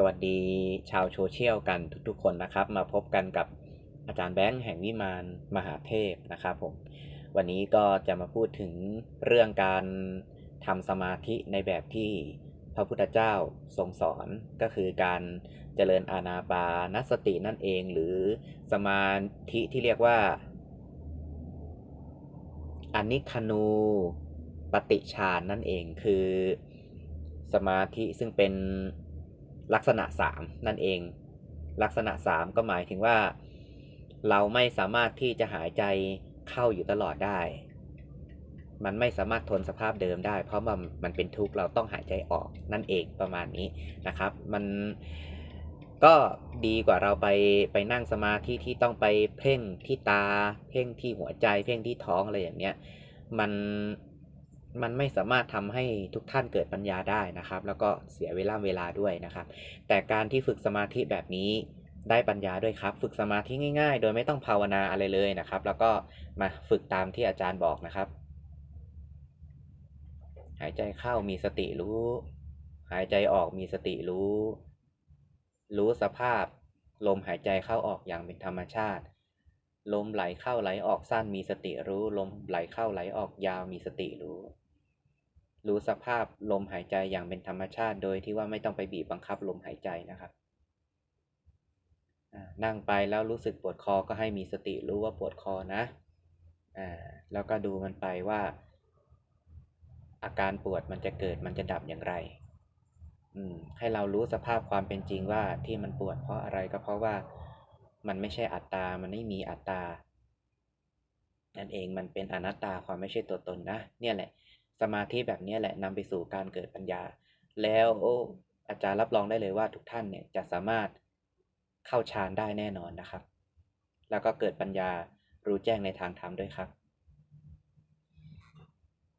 สวัสดีชาวโซเชียลกันทุกๆคนนะครับ มาพบกันกับอาจารย์แบงค์แห่งวิมานมหาเทพนะครับผมวันนี้ก็จะมาพูดถึงเรื่องการทำสมาธิในแบบที่พระพุทธเจ้าทรงสอนก็คือการเจริญอานาปานสตินั่นเอง หรือสมาธิที่เรียกว่าอนิคนูปฏิฌานนั่นเองคือสมาธิซึ่งเป็น ลักษณะสามนั่นเอง ลักษณะสามก็หมายถึงว่า เราไม่สามารถที่จะหายใจเข้าอยู่ตลอดได้ มันไม่สามารถทนสภาพเดิมได้ เพราะมันมันเป็นทุกข์เราต้องหายใจออกนั่นเองประมาณนี้นะครับ มันก็ดีกว่าเราไปไปนั่งสมาธิที่ต้องไปเพ่งที่ตา เพ่งที่หัวใจ เพ่งที่ท้องอะไรอย่างเงี้ยมัน มันไม่สามารถทำให้ทุกท่านเกิดปัญญาได้นะครับ แล้วก็เสียเวลาเวลาด้วยนะครับ แต่การที่ฝึกสมาธิแบบนี้ได้ปัญญาด้วยครับ ฝึกสมาธิง่าย ๆ โดยไม่ต้องภาวนาอะไรเลยนะครับ แล้วก็มาฝึกตามที่อาจารย์บอกนะครับ หายใจเข้ามีสติรู้ หายใจออกมีสติรู้ รู้สภาพ ลมหายใจเข้าออกอย่างเป็นธรรมชาติ ลมไหลเข้าไหลออกสั้นมีสติรู้ ลมไหลเข้าไหลออกยาวมีสติรู้ รู้สภาพลมหายใจอย่างเป็นธรรมชาติ โดยที่ว่าไม่ต้องไปบีบบังคับลมหายใจนะครับนั่งไปแล้วรู้สึกปวดคอก็ให้มีสติรู้ว่าปวดคอนะอแล้วก็ดูมันไปว่า อาการปวดมันจะเกิดมันจะดับอย่างไรอืมให้เรารู้สภาพความเป็นจริงว่าที่มันปวดเพราะอะไรก็เพราะว่า มันไม่ใช่อัตตา มันไม่มีอัตตา นั่นเองมันเป็นอนัตตาความไม่ใช่ตัวตนนะ เนี่ยแหละ สมาธิแบบนี้แหละนำไปสู่การเกิดปัญญา แล้วอาจารย์รับรองได้เลยว่าทุกท่านเนี่ยจะสามารถเข้าฌานได้แน่นอนนะครับ แล้วก็เกิดปัญญารู้แจ้งในทางธรรมด้วยครับ